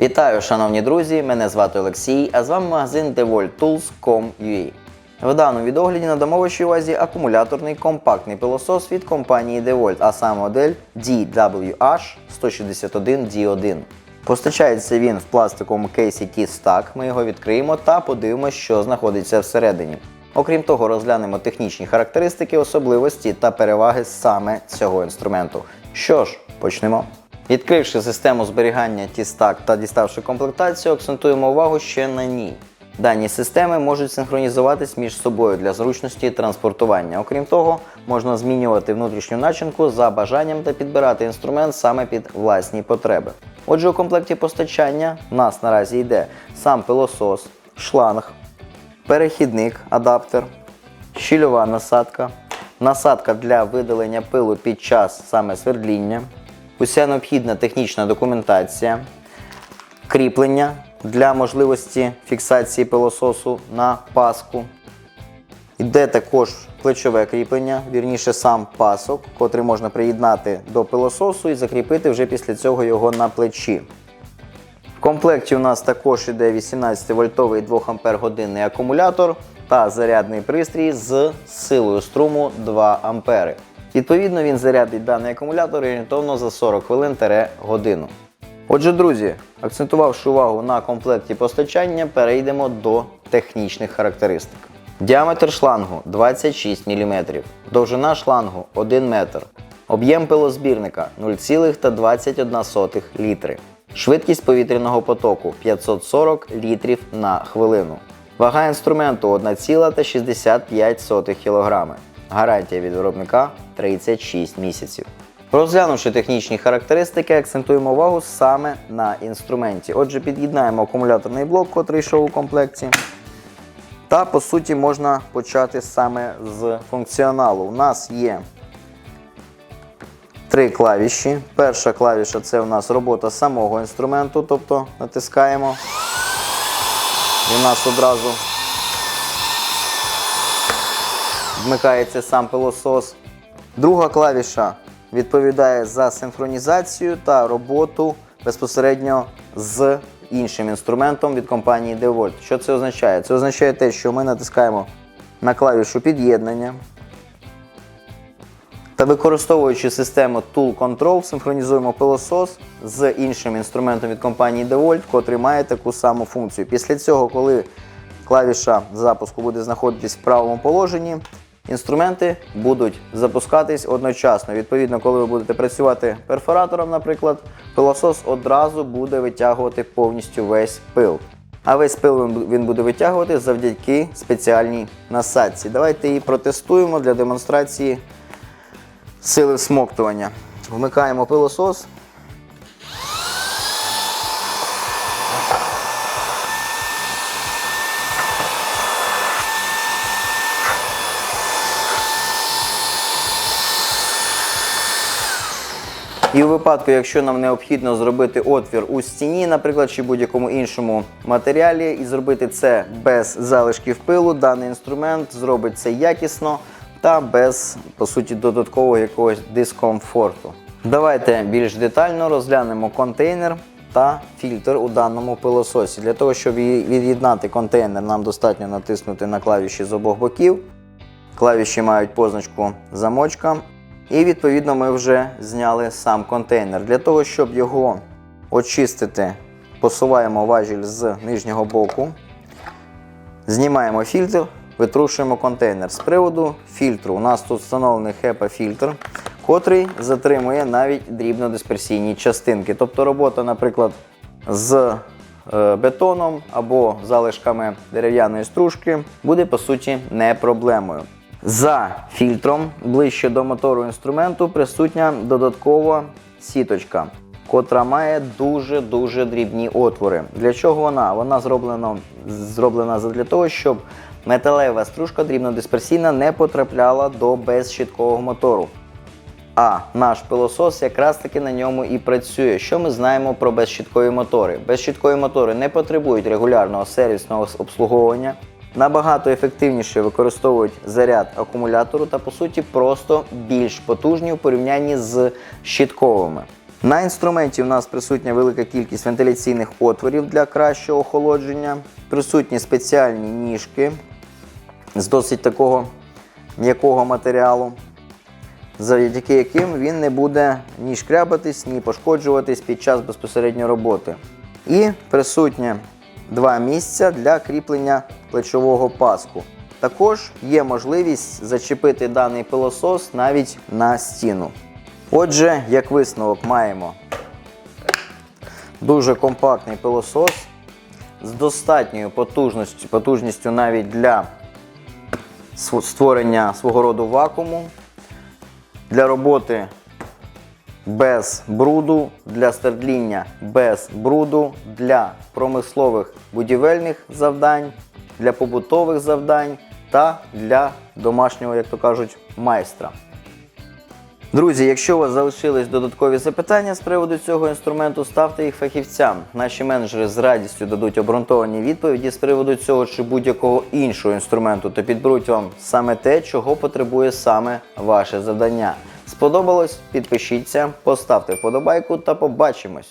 Вітаю, шановні друзі! Мене звати Олексій, а з вами магазин DeWalt В даному відогляді надамо вашій увазі акумуляторний компактний пилосос від компанії DeWalt, а саме модель DWH161D1. Постачається він в пластиковому кейсі T-Stack. Ми його відкриємо та подивимося, що знаходиться всередині. Окрім того, розглянемо технічні характеристики, особливості та переваги саме цього інструменту. Що ж, почнемо. Відкривши систему зберігання T-Stack та діставши комплектацію, акцентуємо увагу ще на ній. Дані системи можуть синхронізуватись між собою для зручності транспортування. Окрім того, можна змінювати внутрішню начинку за бажанням та підбирати інструмент саме під власні потреби. Отже, у комплекті постачання в нас наразі йде сам пилосос, шланг, перехідник, адаптер, щільова насадка, насадка для видалення пилу під час саме свердління, уся необхідна технічна документація, кріплення для можливості фіксації пилососу на паску. Йде також плечове кріплення, вірніше сам пасок, котрий можна приєднати до пилососу і закріпити вже після цього його на плечі. В комплекті у нас також іде 18-вольтовий 2 Ампер годинний акумулятор та зарядний пристрій з силою струму 2 Ампери. Відповідно, він зарядить даний акумулятор орієнтовно за 40 хвилин годину. Отже, друзі, акцентувавши увагу на комплекті постачання, перейдемо до технічних характеристик. Діаметр шлангу 26 мм, довжина шлангу 1 метр, об'єм пилозбірника 0,21 літри, швидкість повітряного потоку 540 літрів на хвилину, вага інструменту 1,65 кг, гарантія від виробника 36 місяців. Розглянувши технічні характеристики, акцентуємо увагу саме на інструменті. Отже, під'єднаємо акумуляторний блок, котрий йшов у комплекті. Та по суті можна почати саме з функціоналу. У нас є три клавіші. Перша клавіша це у нас робота самого інструменту, тобто натискаємо. І у нас одразу вмикається сам пилосос. Друга клавіша відповідає за синхронізацію та роботу безпосередньо з іншим інструментом від компанії DeWalt. Що це означає? Це означає те, що ми натискаємо на клавішу під'єднання та використовуючи систему Tool Control, синхронізуємо пилосос з іншим інструментом від компанії DeWalt, котрий має таку саму функцію. Після цього, коли клавіша запуску буде знаходитись в правому положенні, інструменти будуть запускатись одночасно. Відповідно, коли ви будете працювати перфоратором, наприклад, пилосос одразу буде витягувати повністю весь пил. А весь пил він буде витягувати завдяки спеціальній насадці. Давайте її протестуємо для демонстрації сили всмоктування. Вмикаємо пилосос. І у випадку, якщо нам необхідно зробити отвір у стіні, наприклад, чи будь-якому іншому матеріалі, і зробити це без залишків пилу, даний інструмент зробить це якісно та без, по суті, додаткового якогось дискомфорту. Давайте більш детально розглянемо контейнер та фільтр у даному пилососі. Для того, щоб від'єднати контейнер, нам достатньо натиснути на клавіші з обох боків. Клавіші мають позначку замочка. І відповідно ми вже зняли сам контейнер. Для того, щоб його очистити, посуваємо важіль з нижнього боку, знімаємо фільтр, витрушуємо контейнер. З приводу фільтру у нас тут встановлений HEPA-фільтр, котрий затримує навіть дрібнодисперсійні частинки. Тобто робота, наприклад, з е, бетоном або залишками дерев'яної стружки буде по суті не проблемою. За фільтром ближче до мотору інструменту присутня додаткова сіточка, котра має дуже-дуже дрібні отвори. Для чого вона? Вона зроблена, зроблена для того, щоб металева стружка дрібнодисперсійна не потрапляла до безщіткового мотору. А наш пилосос якраз таки на ньому і працює. Що ми знаємо про безщіткові мотори? Безщіткові мотори не потребують регулярного сервісного обслуговування, набагато ефективніше використовують заряд акумулятору та по суті просто більш потужні у порівнянні з щітковими. На інструменті у нас присутня велика кількість вентиляційних отворів для кращого охолодження, присутні спеціальні ніжки з досить такого м'якого матеріалу, завдяки яким він не буде ні шкрябатись, ні пошкоджуватись під час безпосередньої роботи. І присутнє два місця для кріплення плечового паску. Також є можливість зачепити даний пилосос навіть на стіну. Отже, як висновок маємо дуже компактний пилосос з достатньою потужністю, потужністю навіть для створення свого роду вакууму, для роботи без бруду, для стердління без бруду, для промислових будівельних завдань, для побутових завдань та для домашнього, як то кажуть, майстра. Друзі, якщо у вас залишились додаткові запитання з приводу цього інструменту, ставте їх фахівцям. Наші менеджери з радістю дадуть обґрунтовані відповіді з приводу цього чи будь-якого іншого інструменту та підберуть вам саме те, чого потребує саме ваше завдання. Сподобалось? Підпишіться, поставте вподобайку та побачимось!